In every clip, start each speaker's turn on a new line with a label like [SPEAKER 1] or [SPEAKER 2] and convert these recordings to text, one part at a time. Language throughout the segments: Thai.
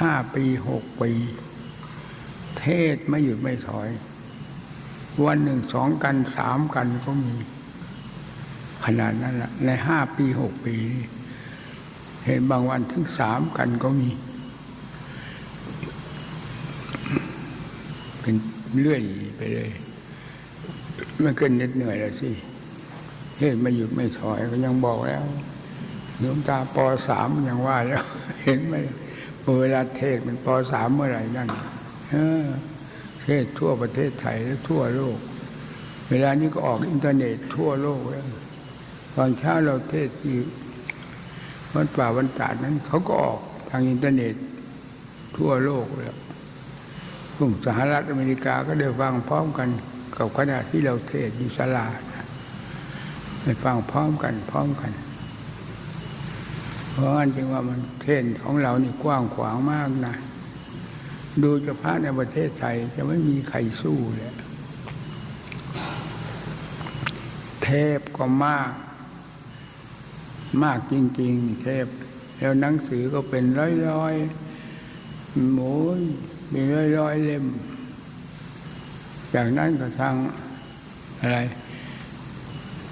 [SPEAKER 1] ห้าปีหกปี เทศไม่หยุดไม่ถอย วันหนึ่งสองกันสามกันก็มี ขนาดนั้นแหละในห้าปีหกปี เห็นบางวันถึงสามกันก็มี เป็นเรื่อยไปเลยมันเกินเหน็ดเหนื่อยแล้วสิเทศไม่หยุดไม่ถอยก็ยังบอกแล้วหลวงตาปอสามยังว่าแล้ว เห็นไหม เวลาเทศมันปสามเมื่อไหร่นั่นเออเทศทั่วประเทศไทยและทั่วโลก เวลานี้ก็ออกอินเทอร์เน็ตทั่วโลกแล้วตอนเช้าเราเทศที่วันป่าวันตาดนั้น เขาก็ออกทางอินเทอร์เน็ตทั่วโลกแล้วกลุ่มสหรัฐอเมริกาก็ได้ฟังพร้อมกันกับขณะที่เราเทศอยู่ศาลาได้ฟังพร้อมกันพร้อมกัน เพราะงั้นจึงว่ามันเทศของเรานี่กว้างขวางมากนะ ดูเฉพาะในประเทศไทยจะไม่มีใครสู้เลยเทพก็มาก มากจริง ๆ เทพ แล้วหนังสือก็เป็นร้อยๆหมูมีร้อยๆเล่ม จากนั้นก็ทางอะไร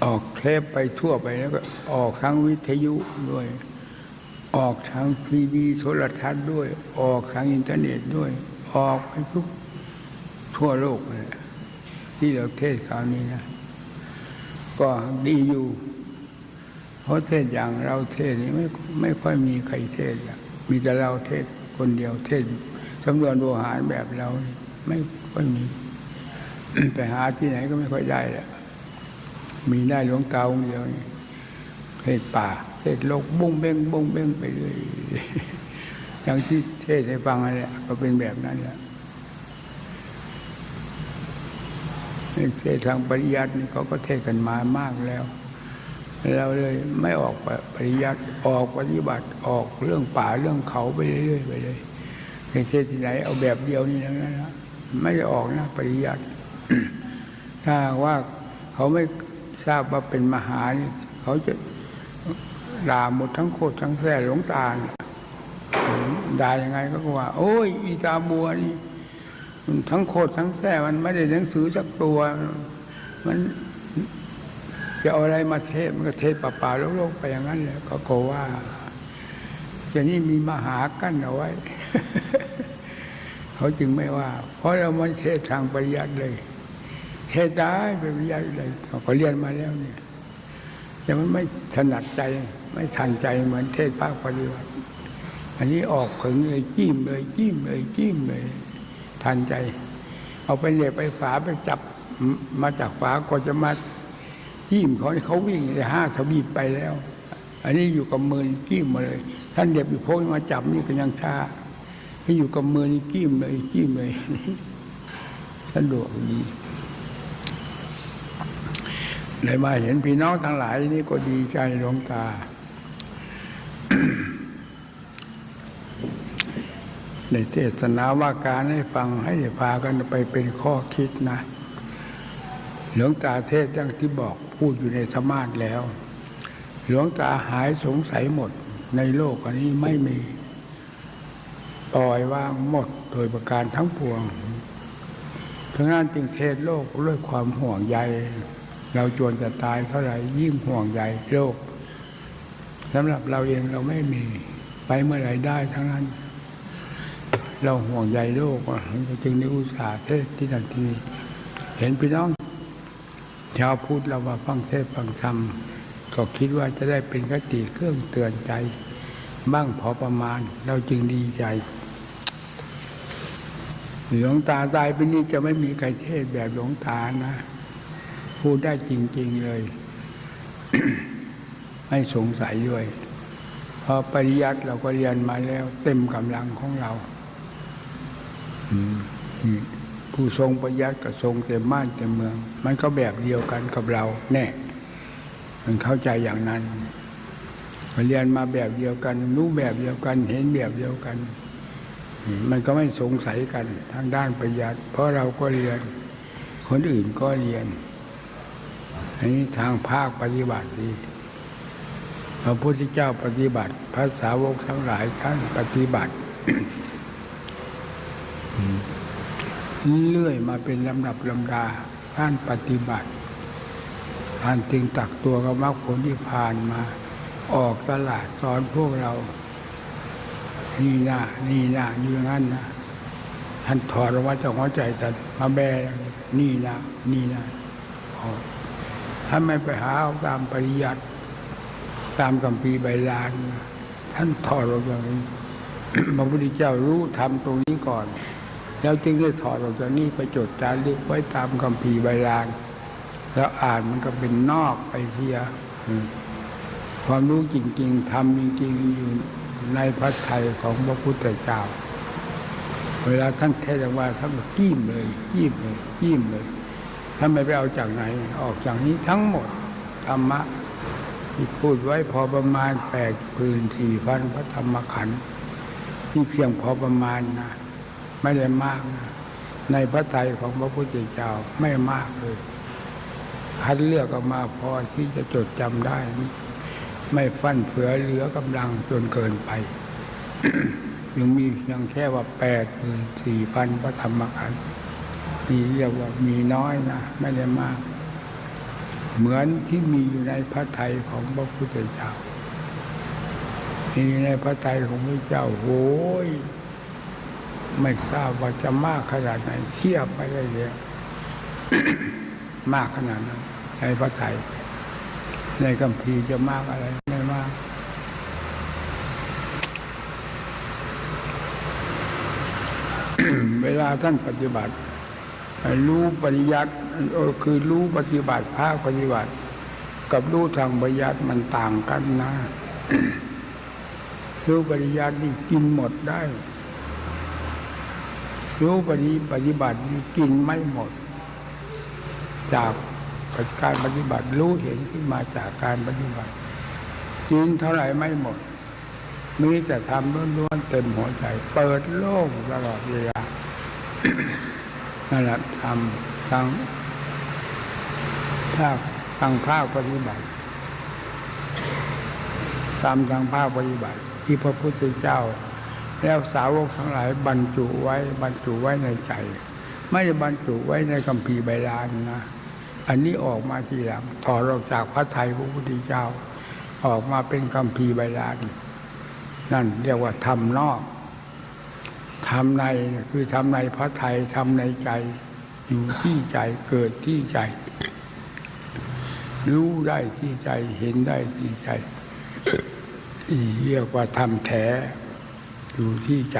[SPEAKER 1] ออกเทปไปทั่วไปแล้วก็ออกทางวิทยุด้วย ออกทางทีวีโทรทัศน์ด้วย ออกทางอินเทอร์เน็ตด้วย ออกไปทุกทั่วโลกเลยที่เราเทศคราวนี้นะ ก็ดีอยู่ เพราะเทศอย่างเราเทศนี้ไม่ไม่ค่อยมีใครเทศมีแต่เราเทศคนเดียวเทศสำรวจโวหารแบบเรา ไม่ค่อยมีไปหาที่ไหนก็ไม่ค่อยได้แหละมีได้หลวงตาองเดียวนี่ เทศป่า เทศโลกบุ้งเบ้งบุ้งเบ้งไปเรื่อยอย่างที่เทศให้ฟังนั่นแหละก็เป็นแบบนั้นแหละเทศทางปริยัตินี่เขาก็เทศกันมามากแล้วเราเลยไม่ออกปริยัติออกปฏิบัติออกเรื่องป่าเรื่องเขาไปเรื่อยๆไปเลยเทศที่ไหนเอาแบบเดียวนี่ทั้งนั้นนะไม่ได้ออกนะปริยัติถ้าว่าเขาไม่ทราบว่าเป็นมหานี่เขาจะ ด่าหมดทั้งโคตรทั้งแท้หลวงตาด่ายังไงก็ว่า โอ้ย อีตาบัวนี่มันทั้งโคตรทั้งแท้มันไม่ได้หนังสือสักตัว มันจะเอาอะไรมาเทศมันก็เทศป่าๆโลกๆไปอย่างนั้นแหละก็โกว่าจะนี่มีมหากั้นเอาไว้ เขาจึงไม่ว่า เพราะเราไม่เทศทางปริยัติเลย เทศได้เป็นปริยัติเลยเขาเรียนมาแล้วเนี่ยแต่มันไม่ถนัดใจ ไม่ทันใจเหมือนเทศภาคปฏิบัติอันนี้ออกผึงเลยจิ้มเลยจิ้มเลยจิ้มเลยทันใจ เอาไปเหน็บไปฝาไปจับมาจากฝาก็จะมาจิ้มเขาเขาวิ่งเลยห้าทวีไปแล้ว อันนี้อยู่กับมือจิ้มมาเลย ท่านเด็บอยู่พกมาจับนี่ก็ยังช้าถ้าอยู่กับมือนี่จิ้มเลยจิ้มเลยสะดวกดีได้มาเห็นพี่น้องทั้งหลายนี่ก็ดีใจหลวงตา ในเทศนาว่าการให้ฟังให้พากันไปเป็นข้อคิดนะ หลวงตาเทศอย่างที่บอกพูดอยู่ในสมาธิแล้ว หลวงตาหายสงสัยหมดในโลกอันนี้ไม่มีปล่อยวางหมดโดยประการทั้งปวงทั้งนั้นจึงเทศโลกด้วยความห่วงใย เราจวนจะตายเท่าไหร่ยิ่งห่วงใยโลกสำหรับเราเองเราไม่มีไปเมื่อไหร่ได้ทั้งนั้น เราห่วงใยโลกจึงในอุตสาห์เทศที่นั่นที่เห็นพี่น้องชาวพุทธเรามาฟังเทศฟังธรรมก็คิดว่าจะได้เป็นคติเครื่องเตือนใจ บ้างพอประมาณเราจึงดีใจหลวงตาตายไปนี้จะไม่มีใครเทศแบบหลวงตานะ พูดได้จริง ๆเลย ไม่สงสัยด้วย พอปริยัติเราก็เรียนมาแล้ว เต็มกำลังของเรา ผู้ทรงปริยัติกับทรงเต็มบ้านเต็มเมือง มันก็แบบเดียวกันกับเรา แน่ มันเข้าใจอย่างนั้นเรียนมาแบบเดียวกัน รู้แบบเดียวกัน เห็นแบบเดียวกัน มันก็ไม่สงสัยกันทางด้านปริยัติเพราะเราก็เรียน คนอื่นก็เรียน อันนี้ทางภาคปฏิบัติดีพระพุทธเจ้าปฏิบัติ พระสาวกทั้งหลายท่านปฏิบัติ เลื่อยมาเป็นลำดับลำดาท่านปฏิบัติท่านจึงตักตัวกับมรรคผลที่ผ่านมา ออกตลาดสอนพวกเรา นี่นะนี่นะอยู่งนั้นนะท่านถอดออกมาจากหัวใจแต่มาแบนี้นี่นะนี่นะออกถ้าไม่ไปหาเอาตามปริยัติตามกัมพีใบลานนะท่านถอดออกอย่างนี้พระพุทธเจ้ารู้ทำตรงนี้ก่อน แล้วจึงได้ถอดออกจากนี้ไปจดจารึกไว้ตามคัมภีใบลาน แล้วอ่านมันก็เป็นนอกไปเสียความรู้จริงๆทำจริงๆอยู่ในพระทัยของพระพุทธเจ้า เวลาท่านเทศน์ออกมาท่านก็จิ้มเลยจิ้มเลยจิ้มเลยท่านไม่ไปเอาจากไหน ออกจากนี้ทั้งหมดธรรมะที่พูดไว้พอประมาณแปดพื้นสี่พันพระธรรมขันธ์ที่เพียงพอประมาณนะ ไม่ได้มากนะในพระไตรของพระพุทธเจ้าไม่มากเลยคัดเลือกออกมาพอที่จะจดจำได้ ไม่ฟั่นเฟือเหลือกำลังจนเกินไปยังมีเพียงแค่ว่าแปดหมื่นสี่พันพระธรรมขันธ์นี่เรียกว่ามีน้อยนะไม่ได้มาก เหมือนที่มีอยู่ในพระไตรของพระพุทธเจ้านี่ในพระไตรของพระเจ้าโอ้ย ไม่ทราบว่าจะมากขนาดไหนเทียบไปได้เลยมากขนาดนั้นในพระไตรในคัมภีร์จะมากอะไรไม่มากเวลาท่านปฏิบัติรู้ปริยัติคือรู้ปฏิบัติภาคปฏิบัติ กับรู้ทางปริยัติมันต่างกันนะรู้ปริยัตินี่กินหมดได้ รู้ปฏิปฏิบัติกินไม่หมด จากการปฏิบัติรู้เห็นขึ้นมาจากการปฏิบัติกินเท่าไหร่ไม่หมด มีแต่ทำล้วนๆเต็มหัวใจ เปิดโล่งตลอดเวลานั่นแหละทำทางภาคทางภาคปฏิบัติตามทางภาคปฏิบัติ ที่พระพุทธเจ้า แล้วสาวกทั้งหลายบรรจุไว้บรรจุไว้ในใจ ไม่ได้บรรจุไว้ในคัมภีใบลานนะ อันนี้ออกมาทีหลังถอดออกจากพระไทยพระพุทธเจ้า ออกมาเป็นคัมภีใบลาน นั่นเรียกว่าทำนอกทำในคือทำในพระไทยทำในใจ อยู่ที่ใจเกิดที่ใจ รู้ได้ที่ใจเห็นได้ที่ใจอีเรียกว่าทำแท้ อยู่ที่ใจ